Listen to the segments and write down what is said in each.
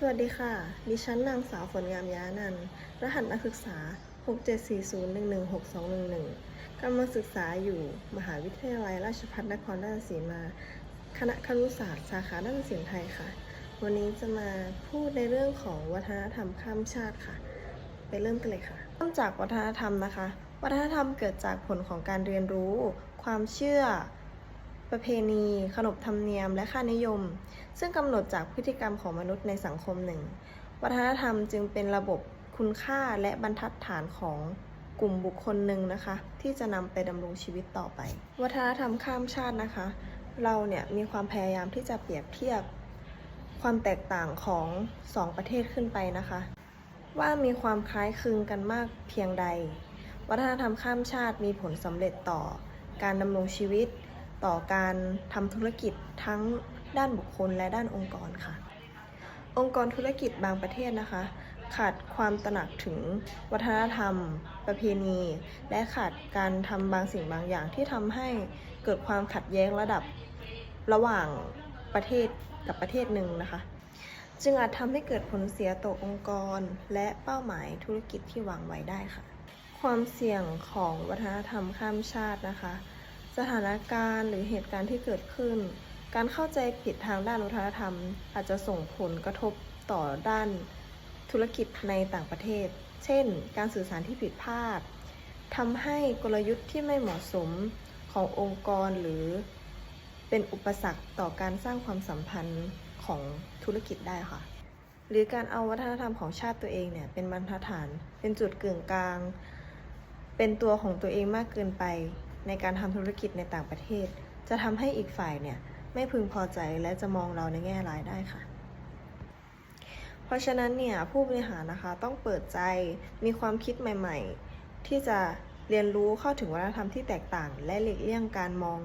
สวัสดีค่ะ ดิฉันนางสาวฝนงามย้านัน รหัสนักศึกษา 6740116211กำลังศึกษาอยู่มหาวิทยาลัยราชภัฏนครราชสีมา คณะครุศาสตร์สาขาด้านศิลป์ไทยค่ะ วันนี้จะมาพูดในเรื่องของวัฒนธรรมข้ามชาติค่ะ ไปเริ่มกันเลยค่ะเริ่มจากวัฒนธรรมนะคะ วัฒนธรรมเกิดจากผลของการเรียนรู้ ความเชื่อ ประเพณี ขนบธรรมเนียมและค่านิยม ซึ่งกำหนดจากพฤติกรรมของมนุษย์ในสังคมหนึ่ง วัฒนธรรมจึงเป็นระบบคุณค่าและบรรทัดฐานของกลุ่มบุคคลหนึ่งนะคะ ที่จะนำไปดำรงชีวิตต่อไป วัฒนธรรมข้ามชาตินะคะ เราเนี่ยมีความพยายามที่จะเปรียบเทียบความแตกต่างของสองประเทศขึ้นไปนะคะ ว่ามีความคล้ายคลึงกันมากเพียงใด วัฒนธรรมข้ามชาติมีผลสำเร็จต่อการดำรงชีวิต ต่อการทำธุรกิจทั้งด้านบุคคลและด้านองค์กรค่ะ องค์กรธุรกิจบางประเทศนะคะ ขาดความตระหนักถึงวัฒนธรรม ประเพณี และขาดการทำบางสิ่งบางอย่างที่ทำให้เกิดความขัดแย้งระดับระหว่างประเทศกับประเทศหนึ่งนะคะ จึงอาจทำให้เกิดผลเสียต่อองค์กรและเป้าหมายธุรกิจที่วางไว้ได้ค่ะ ความเสี่ยงของวัฒนธรรมข้ามชาตินะคะ สถานการณ์หรือเหตุการณ์ที่เกิดขึ้น การเข้าใจผิดทางด้านวัฒนธรรม อาจจะส่งผลกระทบต่อด้านธุรกิจในต่างประเทศ เช่น การสื่อสารที่ผิดพลาดทำให้กลยุทธ์ที่ไม่เหมาะสมขององค์กรหรือเป็นอุปสรรคต่อการสร้างความสัมพันธ์ของธุรกิจได้ค่ะ หรือการเอาวัฒนธรรมของชาติตัวเองเนี่ยเป็นบรรทัดฐาน เป็นจุดกึ่งกลาง เป็นตัวของตัวเองมากเกินไป ในการทำธุรกิจในต่างประเทศ จะทำให้อีกฝ่ายเนี่ยไม่พึงพอใจและจะมองเราในแง่ร้ายได้ค่ะ เพราะฉะนั้นเนี่ยผู้บริหารนะคะต้องเปิดใจมีความคิดใหม่ ๆ ที่จะเรียนรู้เข้าถึงวัฒนธรรมที่แตกต่าง และหลีกเลี่ยงการมอง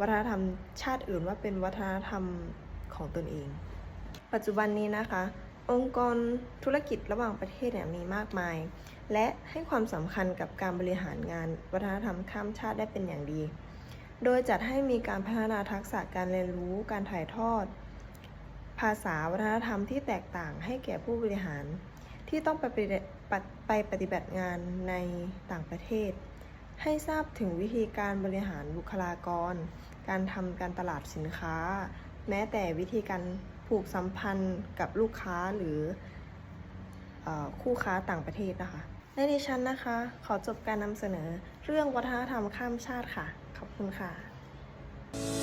วัฒนธรรมชาติอื่นว่าเป็นวัฒนธรรมของตนเอง ปัจจุบันนี้นะคะ องค์กรธุรกิจระหว่างประเทศเนี่ยมีมากมาย และให้ความสำคัญกับการบริหารงานวัฒนธรรมข้ามชาติได้เป็นอย่างดี โดยจัดให้มีการพัฒนาทักษะการเรียนรู้การถ่ายทอด ภาษาวัฒนธรรมที่แตกต่างให้แก่ผู้บริหาร ที่ต้องไปปไปปฏิบัติงานในต่างประเทศ ให้ทราบถึงวิธีการบริหารบุคลากร การทำการตลาดสินค้า แม้แต่วิธีการ ผูกสัมพันธ์กับลูกค้าหรือออคู่ค้าต่างประเทศนะคะและดิฉันนะคะ ขอจบการนำเสนอเรื่องวัฒนธรรมข้ามชาติค่ะ ขอบคุณค่ะ